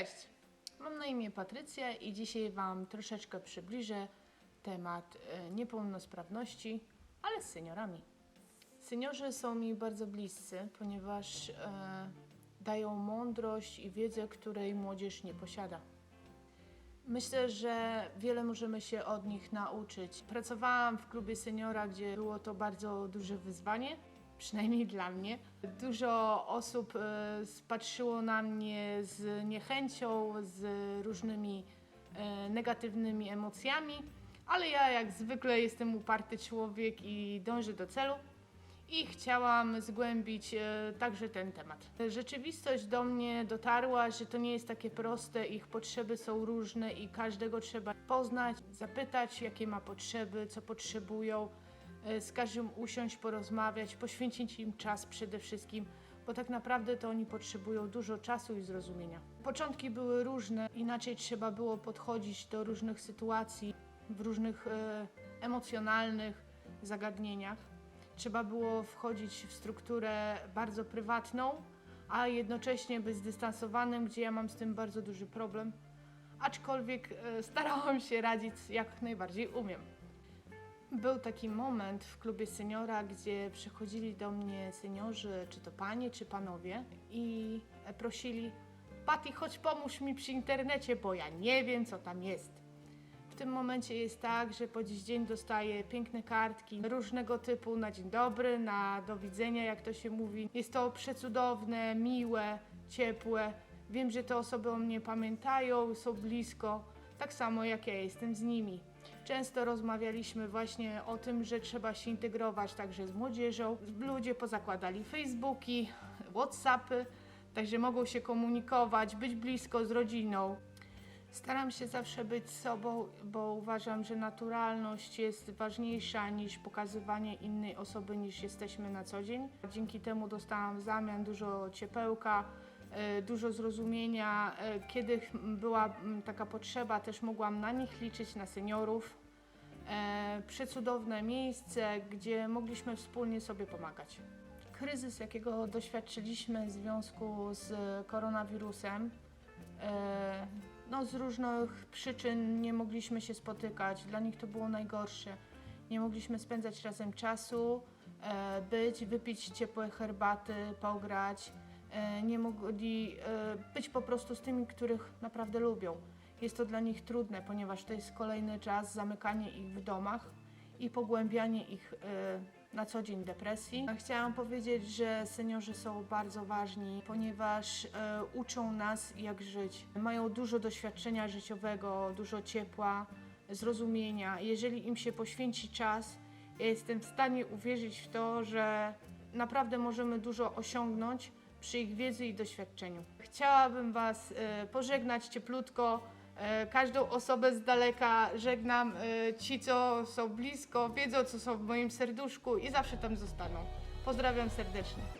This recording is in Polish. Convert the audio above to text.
Cześć, mam na imię Patrycja i dzisiaj Wam troszeczkę przybliżę temat e, niepełnosprawności, ale z seniorami. Seniorzy są mi bardzo bliscy, ponieważ e, dają mądrość i wiedzę, której młodzież nie posiada. Myślę, że wiele możemy się od nich nauczyć. Pracowałam w klubie seniora, gdzie było to bardzo duże wyzwanie, przynajmniej dla mnie. Dużo osób e, spatrzyło na mnie z niechęcią, z różnymi e, negatywnymi emocjami, ale ja jak zwykle jestem uparty człowiek i dążę do celu i chciałam zgłębić e, także ten temat. Rzeczywistość do mnie dotarła, że to nie jest takie proste, ich potrzeby są różne i każdego trzeba poznać, zapytać, jakie ma potrzeby, co potrzebują, z każdym usiąść, porozmawiać, poświęcić im czas przede wszystkim, bo tak naprawdę to oni potrzebują dużo czasu i zrozumienia. Początki były różne, inaczej trzeba było podchodzić do różnych sytuacji, w różnych e, emocjonalnych zagadnieniach trzeba było wchodzić w strukturę bardzo prywatną, a jednocześnie być zdystansowanym, gdzie ja mam z tym bardzo duży problem. Aczkolwiek e, starałam się radzić jak najbardziej umiem. Był taki moment w klubie seniora, gdzie przychodzili do mnie seniorzy, czy to panie, czy panowie, i prosili: Pati, chodź pomóż mi przy internecie, bo ja nie wiem, co tam jest. W tym momencie jest tak, że po dziś dzień dostaję piękne kartki różnego typu na dzień dobry, na do widzenia, jak to się mówi. Jest to przecudowne, miłe, ciepłe. Wiem, że te osoby o mnie pamiętają, są blisko, tak samo jak ja jestem z nimi. Często rozmawialiśmy właśnie o tym, że trzeba się integrować także z młodzieżą. Ludzie pozakładali Facebooki, Whatsappy, także mogą się komunikować, być blisko z rodziną. Staram się zawsze być sobą, bo uważam, że naturalność jest ważniejsza niż pokazywanie innej osoby niż jesteśmy na co dzień. Dzięki temu dostałam w zamian dużo ciepełka, dużo zrozumienia. E, Kiedy była taka potrzeba, też mogłam na nich liczyć, na seniorów. E, Przecudowne miejsce, gdzie mogliśmy wspólnie sobie pomagać. Kryzys, jakiego doświadczyliśmy w związku z koronawirusem, E, no, z różnych przyczyn nie mogliśmy się spotykać. Dla nich to było najgorsze. Nie mogliśmy spędzać razem czasu, e, być, wypić ciepłe herbaty, pograć. E, nie mogli e, być po prostu z tymi, których naprawdę lubią. Jest to dla nich trudne, ponieważ to jest kolejny czas zamykanie ich w domach i pogłębianie ich e, na co dzień depresji. Chciałam powiedzieć, że seniorzy są bardzo ważni, ponieważ uczą nas jak żyć. Mają dużo doświadczenia życiowego, dużo ciepła, zrozumienia. Jeżeli im się poświęci czas, ja jestem w stanie uwierzyć w to, że naprawdę możemy dużo osiągnąć przy ich wiedzy i doświadczeniu. Chciałabym Was e, pożegnać cieplutko. E, Każdą osobę z daleka żegnam. E, Ci, co są blisko, wiedzą, co są w moim serduszku i zawsze tam zostaną. Pozdrawiam serdecznie.